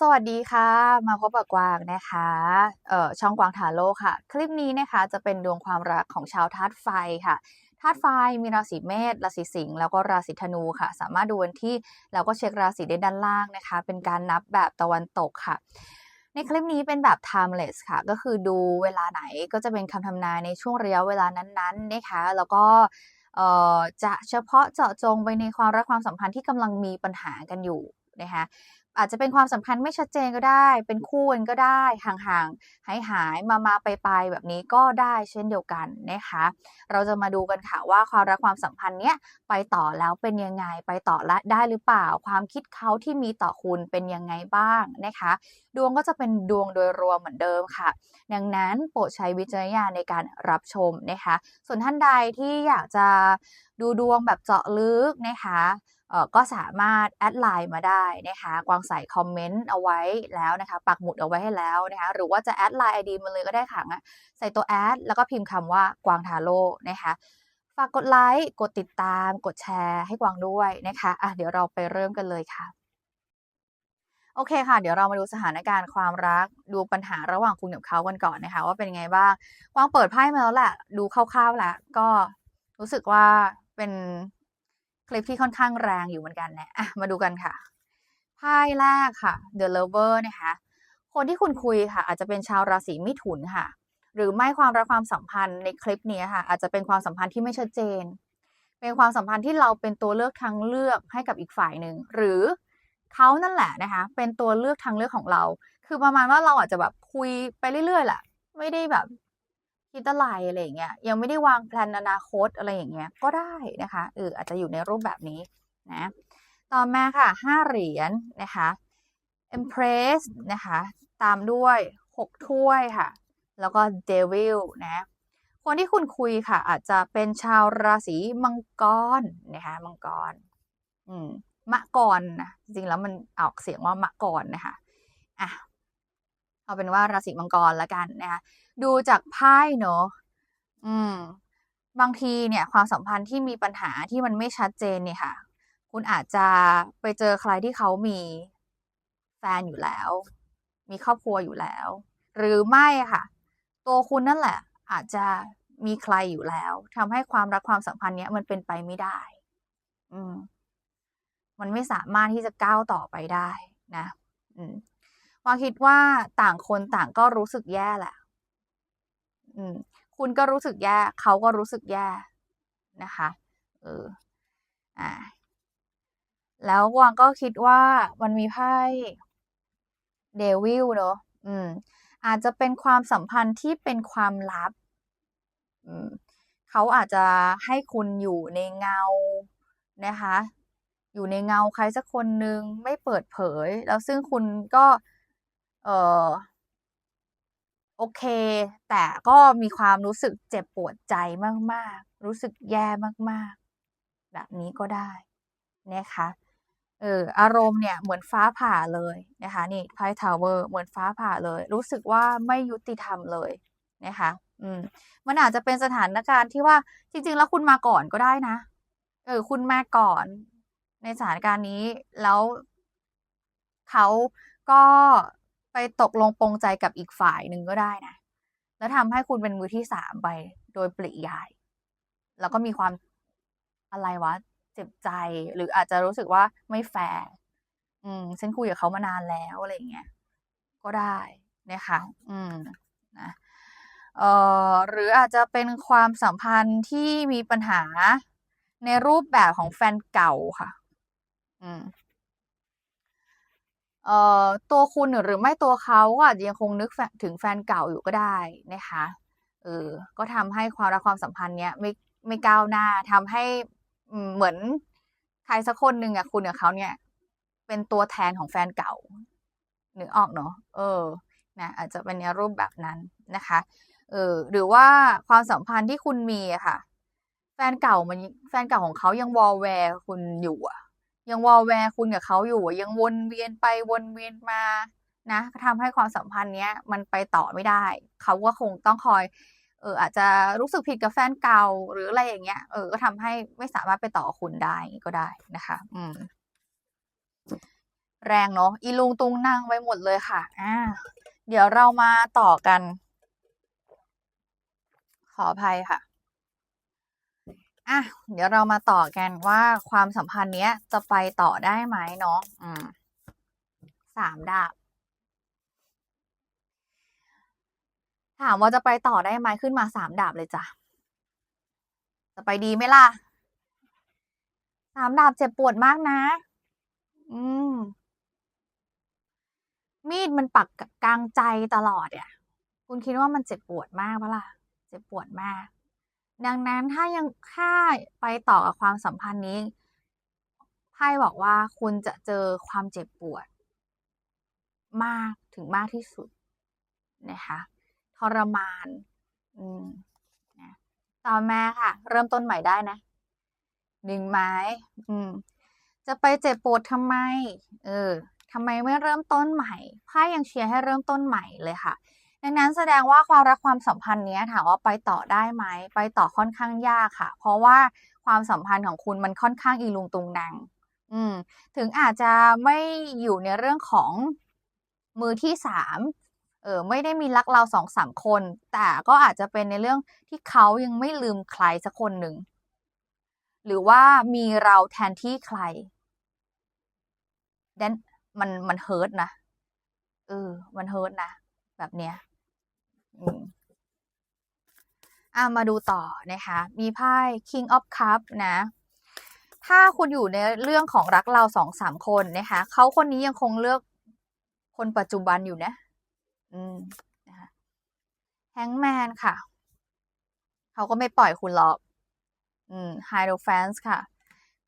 สวัสดีค่ะ มาพบกับกวางนะคะเอ่อช่องกวางทาโร่ค่ะ คลิปนี้นะคะจะเป็นดวงความรักของชาวธาตุไฟค่ะธาตุไฟมีราศีเมษราศีสิงห์แล้วก็ราศีธนูค่ะ สามารถดูวันที่แล้วก็เช็คราศีได้ด้านล่างนะคะ เป็นการนับแบบตะวันตกค่ะ ในคลิปนี้เป็นแบบ timeless ค่ะ ก็คือดูเวลาไหนก็จะเป็นคำทำนายในช่วงระยะเวลานั้นๆนะคะ แล้วก็จะเฉพาะเจาะจงไปในความรักความสัมพันธ์ที่กำลังมีปัญหากันอยู่นะคะ อาจจะเป็นความสัมพันธ์ไม่ชัดเจนก็ได้ เป็นคู่กันก็ได้ ห่างๆ หายหายมามาไปไปๆแบบนี้ก็ได้เช่นเดียวกันนะคะ เราจะมาดูกันค่ะว่าความรักความสัมพันธ์เนี้ยไปต่อแล้วเป็นยังไง ไปต่อและได้หรือเปล่า ความคิดเขาที่มีต่อคุณเป็นยังไงบ้างนะคะ ดวงก็จะเป็นดวงโดยรวมเหมือนเดิมค่ะ ดังนั้นโปรดใช้วิจารณญาณในการรับชมนะคะ ส่วนท่านใดที่อยากจะดูดวงแบบเจาะลึกนะคะ ก็สามารถแอดไลน์มาได้นะคะกวางใส่คอมเมนต์เอาไว้แล้วนะคะ ปักหมุดเอาไว้ให้แล้วนะคะ หรือว่าจะแอดไลน์ไอดีมาเลยก็ได้ค่ะงั้นใส่ตัวแอดแล้วก็พิมพ์คำว่ากวางทาโร่นะคะฝากกดไลค์กดติดตาม กดแชร์ให้กวางด้วยนะคะอะเดี๋ยวเราไปเริ่มกันเลยค่ะโอเคค่ะ เดี๋ยวเรามาดูสถานการณ์ความรักดูปัญหาระหว่างคุณกับเขากันก่อนนะคะ ว่าเป็นยังไงบ้างกวางเปิดไพ่มาแล้วแหละดูคร่าวๆแล้วก็รู้สึกว่าเป็น คลิปที่ค่อนข้างแรงอยู่เหมือนกันนะอะมาดูกันค่ะไพ่แรกค่ะ The Lover นะคะคนที่คุณคุยค่ะ อาจจะเป็นชาวราศีมิถุนค่ะ หรือไม่ความรักความสัมพันธ์ในคลิปนี้ค่ะ อาจจะเป็นความสัมพันธ์ที่ไม่ชัดเจน เป็นความสัมพันธ์ที่เราเป็นตัวเลือกทางเลือกให้กับอีกฝ่ายหนึ่งหรือเขานั่นแหละนะคะ เป็นตัวเลือกทางเลือกของเรา คือประมาณว่าเราอาจจะแบบคุยไปเรื่อยๆแหละไม่ได้แบบ คิดอะไรอะไรอย่างเงี้ยยังไม่ได้วางแผนอนาคตอะไรอย่างเงี้ยก็ได้นะคะเอออาจจะอยู่ในรูปแบบนี้นะต่อมาค่ะห้าเหรียญนะคะ Empress นะคะตามด้วยหกถ้วยค่ะ แล้วก็ Devil นะคนที่คุณคุยค่ะ อาจจะเป็นชาวราศีมังกรนะคะมังกรอืมมะกรนะจริงๆแล้วมันออกเสียงว่ามะกรนะคะอะ เอาเป็นว่าราศีมังกรละกันนะคะดูจากไพ่เนอะอืม บางทีเนี่ย ความสัมพันธ์ที่มีปัญหาที่มันไม่ชัดเจนเนี่ยค่ะ คุณอาจจะไปเจอใครที่เขามีแฟนอยู่แล้ว มีครอบครัวอยู่แล้ว หรือไม่ค่ะ ตัวคุณนั่นแหละ อาจจะมีใครอยู่แล้วทำให้ความรักความสัมพันธ์เนี้ยมันเป็นไปไม่ได้ อืม มันไม่สามารถที่จะก้าวต่อไปได้นะ อืม วางคิดว่าต่างคนต่างก็รู้สึกแย่แหละ อืม คุณก็รู้สึกแย่ เขาก็รู้สึกแย่นะคะ เออ อ่า แล้วกวางก็คิดว่ามันมีไพ่เดวิลเนอะอืม อาจจะเป็นความสัมพันธ์ที่เป็นความลับ อืม เขาอาจจะให้คุณอยู่ในเงา นะคะ อยู่ในเงาใครสักคนหนึ่งไม่เปิดเผย แล้วซึ่งคุณก็ เออโอเค แต่ก็มีความรู้สึกเจ็บปวดใจมาก ๆ รู้สึกแย่มาก ๆ แบบนี้ก็ได้นะคะเอออารมณ์เนี่ยเหมือนฟ้าผ่าเลยนะคะนี่ไพ่ทาวเวอร์เหมือนฟ้าผ่าเลย รู้สึกว่าไม่ยุติธรรมเลยนะคะอืมมันอาจจะเป็นสถานการณ์ที่ว่าจริง ๆ แล้วคุณมาก่อนก็ได้นะ เออ คุณมาก่อน ในสถานการณ์นี้แล้วเขาก็ ไปตกลงปรงใจกับอีกฝ่ายหนึ่งก็ได้นะ แล้วทำให้คุณเป็นมือที่สามไปโดยปริยาย แล้วก็มีความอะไรวะ เจ็บใจ หรืออาจจะรู้สึกว่าไม่แฟร์อืมฉันคุยกับเขามานานแล้วอะไรอย่างเงี้ย ก็ได้นะคะ อืม นะเอ่อหรืออาจจะเป็นความสัมพันธ์ที่มีปัญหาในรูปแบบของแฟนเก่าค่ะ อืม เอ่อตัวคุณหรือไม่ตัวเขาก็อาจจะยังคงนึกถึงแฟนเก่าอยู่ก็ได้นะคะเออก็ทำให้ความรักความสัมพันธ์เนี้ยไม่ไม่ก้าวหน้าทำให้เหมือนใครสักคนหนึ่งอะคุณกับเขาเนี่ย เป็นตัวแทนของแฟนเก่านึกออกเนาะเออนะอาจจะเป็นในรูปแบบนั้นนะคะเออหรือว่าความสัมพันธ์ที่คุณมีอะค่ะ แฟนเก่ามันแฟนเก่าของเขายังวอลแวร์คุณอยู่อะ ยังวอลแวร์คุณกับเขาอยู่ ยังวนเวียนไปวนเวียนมานะทำให้ความสัมพันธ์เนี้ยมันไปต่อไม่ได้ เขาก็คงต้องคอย เอออาจจะรู้สึกผิดกับแฟนเก่าหรืออะไรอย่างเงี้ย เออก็ทำให้ไม่สามารถไปต่อคุณได้ก็ได้นะคะ อืม แรงเนาะอีลุงตุงนางไปหมดเลยค่ะ อ่า เดี๋ยวเรามาต่อกัน ขออภัยค่ะ อะเดี๋ยวเรามาต่อกันว่าความสัมพันธ์เนี้ยจะไปต่อได้ไหมเนาะอืมสามดาบถามว่าจะไปต่อได้ไหมขึ้นมาสามดาบเลยจ้ะ จะไปดีไหมล่ะสามดาบเจ็บปวดมากนะ อืม มีดมันปักกลางใจตลอดอะคุณคิดว่ามันเจ็บปวดมากปะล่ะ เจ็บปวดมาก ดังนั้นถ้ายังถ้าไปต่อกับความสัมพันธ์นี้ไพ่บอกว่าคุณจะเจอความเจ็บปวด มากถึงมากที่สุดนะคะทรมานอืมนะต่อมาค่ะ เริ่มต้นใหม่ได้นะหนึ่งไม้ อืม จะไปเจ็บปวดทำไม เออทำไมไม่เริ่มต้นใหม่ไพ่ยังเชียร์ให้เริ่มต้นใหม่เลยค่ะ ดังนั้นแสดงว่าความรักความสัมพันธ์เนี้ยถามว่าไปต่อได้ไหม ไปต่อค่อนข้างยากค่ะ เพราะว่าความสัมพันธ์ของคุณมันค่อนข้างอีลุงตุงนัง อืม ถึงอาจจะไม่อยู่ในเรื่องของมือที่สามเออไม่ได้มีรักเราสองสามคน แต่ก็อาจจะเป็นในเรื่องที่เขายังไม่ลืมใครสักคนหนึ่ง หรือว่ามีเราแทนที่ใครดันมันมันเฮิร์ตนะเออมันเฮิร์ตนะ แบบเนี้ย อืมอะมาดูต่อนะคะ มีไพ่ King of Cup นะ ถ้าคุณอยู่ในเรื่องของรักเราสองสามคนนะคะเขาคนนี้ยังคงเลือกคนปัจจุบันอยู่นะ อืมนะคะแฮงแมนค่ะ เขาก็ไม่ปล่อยคุณหรอก อืมไฮโดรแฟนส์ค่ะ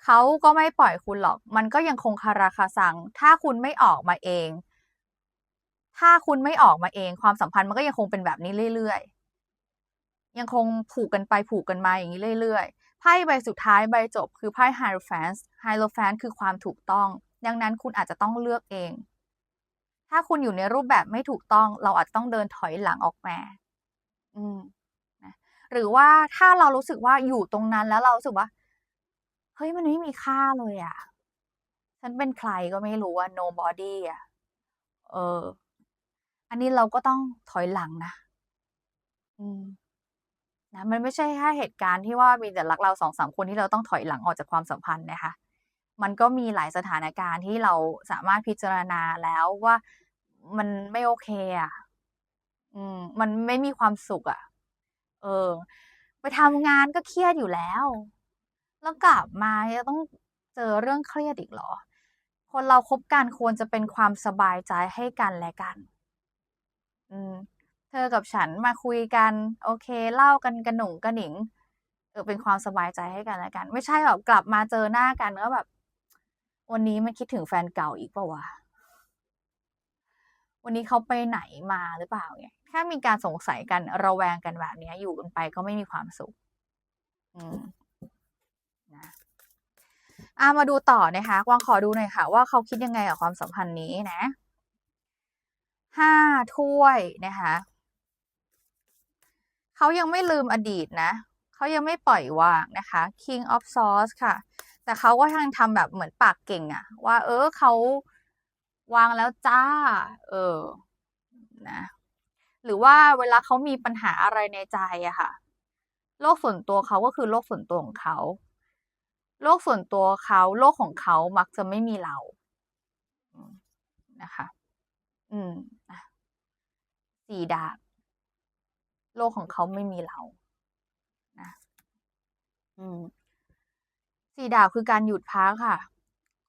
เขาก็ไม่ปล่อยคุณหรอก มันก็ยังคงคาราคาซัง ถ้าคุณไม่ออกมาเอง ถ้าคุณไม่ออกมาเองความสัมพันธ์มันก็ยังคงเป็นแบบนี้เรื่อยๆ ยังคงผูกกันไปผูกกันมาอย่างนี้เรื่อยๆ ไพ่ใบสุดท้ายใบจบคือไพ่ไฮโรแฟนส์ไฮโรแฟนคือความถูกต้อง ดังนั้นคุณอาจจะต้องเลือกเอง ถ้าคุณอยู่ในรูปแบบไม่ถูกต้อง เราอาจต้องเดินถอยหลังออกมา อืมนะหรือว่าถ้าเรารู้สึกว่าอยู่ตรงนั้นแล้วเรารู้สึกว่า เฮ้ยมันไม่มีค่าเลยอะ่ะ ฉันเป็นใครก็ไม่รู้ว่า nobody อะ เออ อันนี้เราก็ต้องถอยหลังนะ อืมนะมันไม่ใช่แค่เหตุการณ์ที่ว่ามีแต่รักเราสองสามคนที่เราต้องถอยหลังออกจากความสัมพันธ์นะคะ มันก็มีหลายสถานการณ์ที่เราสามารถพิจารณาแล้วว่ามันไม่โอเคอะ อืม มันไม่มีความสุขอะ เออ ไปทำงานก็เครียดอยู่แล้ว แล้วกลับมาจะต้องเจอเรื่องเครียดอีกเหรอ คนเราคบกันควรจะเป็นความสบายใจให้กันและกัน อืม เธอกับฉันมาคุยกัน โอเค เล่ากันกระหนุ่งกระหนิง เออเป็นความสบายใจให้กันและกัน ไม่ใช่แบบกลับมาเจอหน้ากันก็แบบ วันนี้มันคิดถึงแฟนเก่าอีกเปล่าวะวันนี้เขาไปไหนมาหรือเปล่าเนี่ยแค่มีการสงสัยกันระแวงกันแบบนี้อยู่กันไปก็ไม่มีความสุข อืมนะอะมาดูต่อนะคะกวางขอดูหน่อยค่ะ ว่าเขาคิดยังไงกับความสัมพันธ์นี้นะ ห้าถ้วยนะคะเขายังไม่ลืมอดีตนะเขายังไม่ปล่อยวางนะคะ King of Swords ค่ะ แต่เขาก็ยังทำแบบเหมือนปากเก่งอะว่า เออเขาวางแล้วจ้า เออนะหรือว่าเวลาเขามีปัญหาอะไรในใจอะค่ะ โลกส่วนตัวเขาก็คือโลกส่วนตัวของเขาโลกส่วนตัวเขา โลกของเขามักจะไม่มีเรานะคะ อืมอะสี่ดาบ โลกของเขาไม่มีเรานะอืมสี่ดาบคือการหยุดพักค่ะ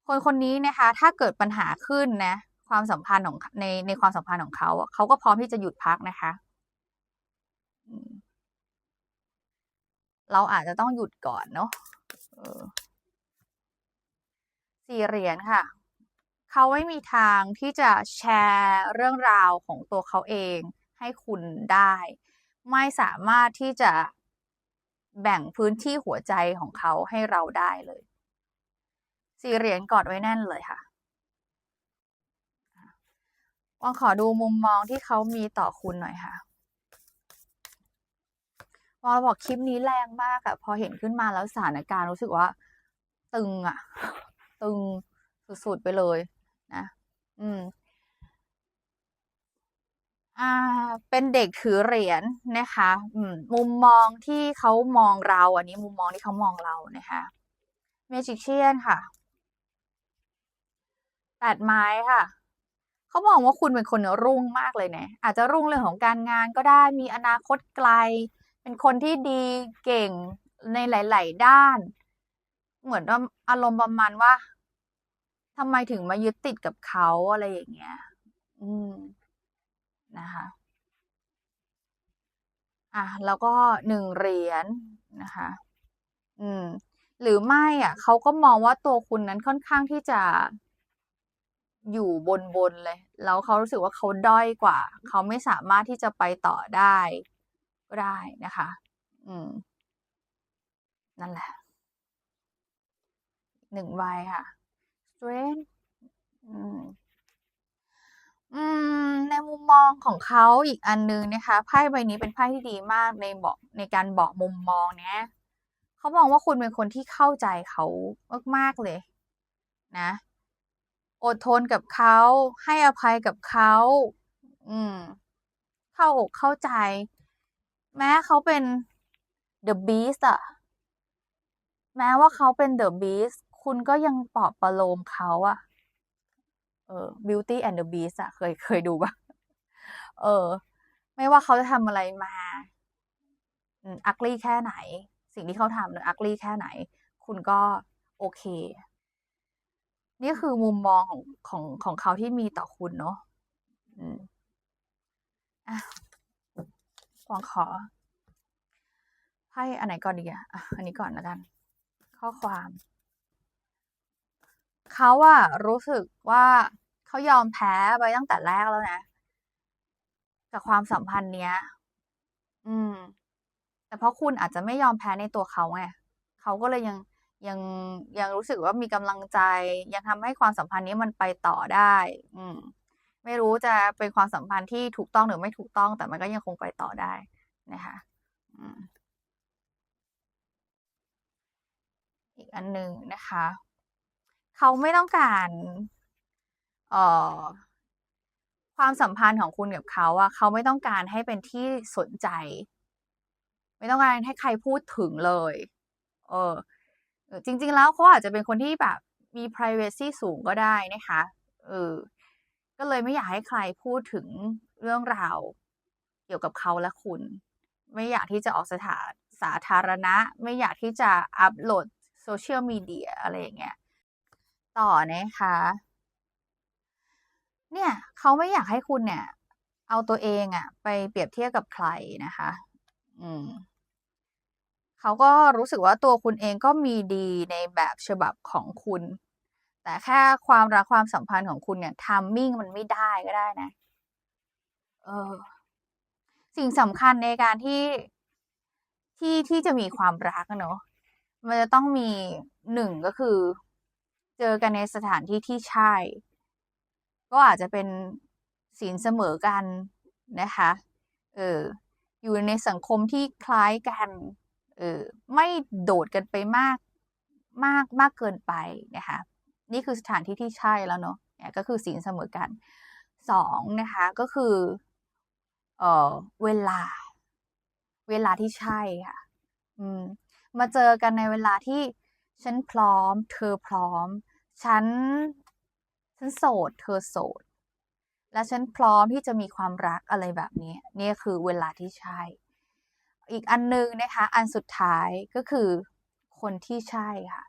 คนคนนี้นะคะ ถ้าเกิดปัญหาขึ้นนะ ความสัมพันธ์ของในในความสัมพันธ์ของเขาเขาก็พร้อมที่จะหยุดพักนะคะเราอาจจะต้องหยุดก่อนเนาะสี่เหรียญค่ะ เขาไม่มีทางที่จะแชร์เรื่องราวของตัวเขาเองให้คุณได้ ไม่สามารถที่จะแบ่งพื้นที่หัวใจของเขาให้เราได้เลยสี่เหรียญกอดไว้แน่นเลยค่ะวางขอดูมุมมองที่เขามีต่อคุณหน่อยค่ะวางบอกคลิปนี้แรงมากอะพอเห็นขึ้นมาแล้วสถานการณ์รู้สึกว่า ตึงอะตึงสุดๆไปเลย นะ อืม อ่า เป็นเด็กถือเหรียญนะคะ อืม มุมมองที่เขามองเรา อันนี้มุมมองที่เขามองเรานะคะ Magician ค่ะแปดไม้ค่ะเขามองว่าคุณเป็นคนรุ่งมากเลยนะอาจจะรุ่งเรื่องของการงานก็ได้มีอนาคตไกล เป็นคนที่ดีเก่งในหลาย ๆ ด้าน เหมือนว่าอารมณ์ประมาณว่า ทำไมถึงมายึดติดกับเขาอะไรอย่างเงี้ย อืมนะคะ อะแล้วก็หนึ่งเหรียญนะคะ อืม หรือไม่อะเขาก็มองว่าตัวคุณนั้นค่อนข้างที่จะอยู่บนๆเลย แล้วเขารู้สึกว่าเขาด้อยกว่า เขาไม่สามารถที่จะไปต่อได้ก็ได้นะคะ อืม นั่นแหละหนึ่งใบค่ะ Strength อืมอมในมุมมองของเขาอีกอันหนึ่งนะคะไพ่ใบนี้เป็นไพ่ที่ดีมากในบอกในการบอกมุมมองเนี้ยเขามองว่าคุณเป็นคนที่เข้าใจเขามากๆเลย นะ อดทนกับเขาให้อภัยกับเขาอืม เข้าอกเข้าใจ แม้เขาเป็น The Beast อะแม้ว่าเขาเป็น The Beast คุณก็ยังปลอบประโลมเขาอะเออ Beauty and the Beast อะเคยเคยดูปล่า?เออ ไม่ว่าเขาจะทำอะไรมาอืม ugly แค่ไหน สิ่งที่เขาทำเนี่ย ugly แค่ไหน คุณก็โอเค นี่คือมุมมองของของของเขาที่มีต่อคุณเนาะอืมอะวางขอไพ่อันไหนก่อนดีอะอะอันนี้ก่อนแล้วกัน ข้อความ เขาอะรู้สึกว่าเขายอมแพ้ไปตั้งแต่แรกแล้วนะกับความสัมพันธ์เนี้ย อืม แต่เพราะคุณอาจจะไม่ยอมแพ้ในตัวเขาไงเขาก็เลยยังยังยังรู้สึกว่ามีกำลังใจ ยังทำให้ความสัมพันธ์นี้มันไปต่อได้ อืม ไม่รู้จะเป็นความสัมพันธ์ที่ถูกต้องหรือไม่ถูกต้อง แต่มันก็ยังคงไปต่อได้นะคะอืมอีกอันหนึ่งนะคะ เขาไม่ต้องการเอ่อความสัมพันธ์ของคุณกับเขาอะเขาไม่ต้องการให้เป็นที่สนใจ ไม่ต้องการให้ใครพูดถึงเลย เออ จริง ๆ แล้วเขาอาจจะเป็นคนที่แบบมี privacy สูงก็ได้นะคะเออก็เลยไม่อยากให้ใครพูดถึงเรื่องราวเกี่ยวกับเขาและคุณ ไม่อยากที่จะออกสถาสาธารณะ ไม่อยากที่จะอัปโหลด Social Media อะไรอย่างเงี้ย ต่อนะคะ เนี่ยเขาไม่อยากให้คุณเนี่ย เอาตัวเองอะไปเปรียบเทียบกับใครนะคะ อืมเขาก็รู้สึกว่าตัวคุณเองก็มีดีในแบบฉบับของคุณ แต่แค่ความรักความสัมพันธ์ของคุณเนี่ย timing มันไม่ได้ก็ได้นะ เออ สิ่งสำคัญในการที่ที่ที่จะมีความรักเนาะมันจะต้องมี1ก็คือ เจอกันในสถานที่ที่ใช่ ก็อาจจะเป็นศีลเสมอกันนะคะ เออ อยู่ในสังคมที่คล้ายกัน เออ ไม่โดดกันไปมากมากมากเกินไปนะคะ นี่คือสถานที่ที่ใช่แล้วเนาะเนี่ยก็คือศีลเสมอกัน2นะคะก็คือ เออเวลา เวลาที่ใช่ค่ะ อืม มาเจอกันในเวลาที่ฉันพร้อม เธอพร้อม ฉัน ฉันโสด เธอโสด และฉันพร้อมที่จะมีความรักอะไรแบบนี้นี่คือเวลาที่ใช่ อีกอันหนึ่งนะคะ อันสุดท้ายก็คือคนที่ใช่ค่ะ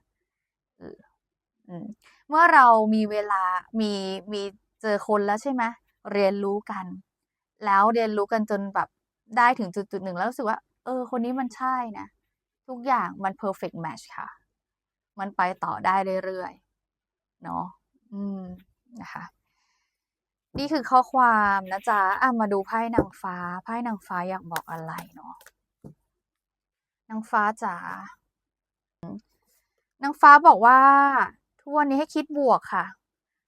เมื่อเรามีเวลา มีมีเจอคนแล้วใช่ไหมเรียนรู้กัน แล้วเรียนรู้กันจนแบบได้ถึงจุดๆหนึ่งแล้วรู้สึกว่า เออ คนนี้มันใช่นะ ทุกอย่างมัน perfect match ค่ะ มันไปต่อได้เรื่อย เนาะอืมนะคะ นี่คือข้อความนะจ๊ะอะมาดูไพ่นางฟ้าไพ่นางฟ้าอยากบอกอะไรเนาะนางฟ้าจ๋านางฟ้าบอกว่า ทุกวันนี้ให้คิดบวกค่ะ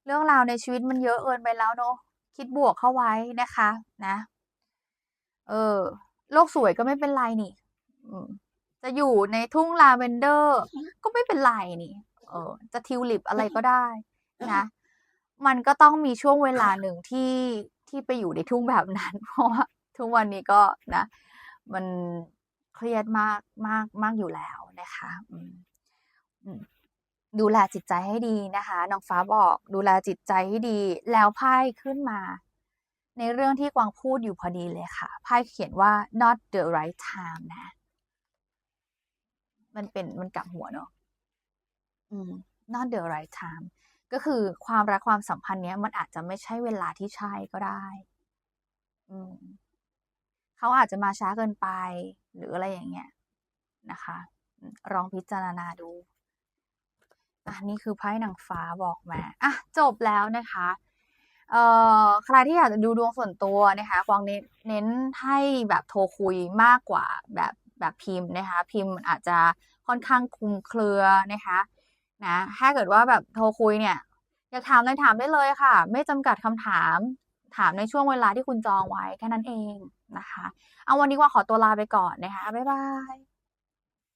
เรื่องราวในชีวิตมันเยอะเกินไปแล้วเนาะคิดบวกเข้าไว้นะคะ นะ เออ โลกสวยก็ไม่เป็นไรนี่จะอยู่ในทุ่งลาเวนเดอร์ ก็ไม่เป็นไรนี่ ออจะทิวลิปอะไรก็ได้นะ มันก็ต้องมีช่วงเวลาหนึ่งที่ที่ไปอยู่ในทุ่งแบบนั้น เพราะว่าทุกวันนี้ก็นะ มันเครียดมากมากมากอยู่แล้วนะคะอืมอืมดูแลจิตใจให้ดีนะคะน้องฟ้าบอกดูแลจิตใจให้ดี แล้วไพ่ขึ้นมา ในเรื่องที่กวางพูดอยู่พอดีเลยค่ะไพ่เขียนว่า not the right time นะ มันเป็นมันกลับหัวเนาะอืม not the right time ก็คือความรักความสัมพันธ์เนี้ย มันอาจจะไม่ใช่เวลาที่ใช่ก็ได้ อืมเขาอาจจะมาช้าเกินไป หรืออะไรอย่างเงี้ยนะคะลองพิจารณาดูอ่านี่คือไพ่นางฟ้าบอกมาอะจบแล้วนะคะเอ่อใครที่อยากจะดูดวงส่วนตัวนะคะกวางเน้นเน้นให้แบบโทรคุยมากกว่าแบบแบบพิมพ์นะคะ พิมพ์อาจจะค่อนข้างคลุมเครือนะคะ นะถ้าเกิดว่าแบบโทรคุยเนี่ยอยากถามอะไรถามได้เลยค่ะ ไม่จำกัดคำถาม ถามในช่วงเวลาที่คุณจองไว้แค่นั้นเองนะคะ เอาวันนี้ว่าขอตัวลาไปก่อนนะคะบ๊ายบาย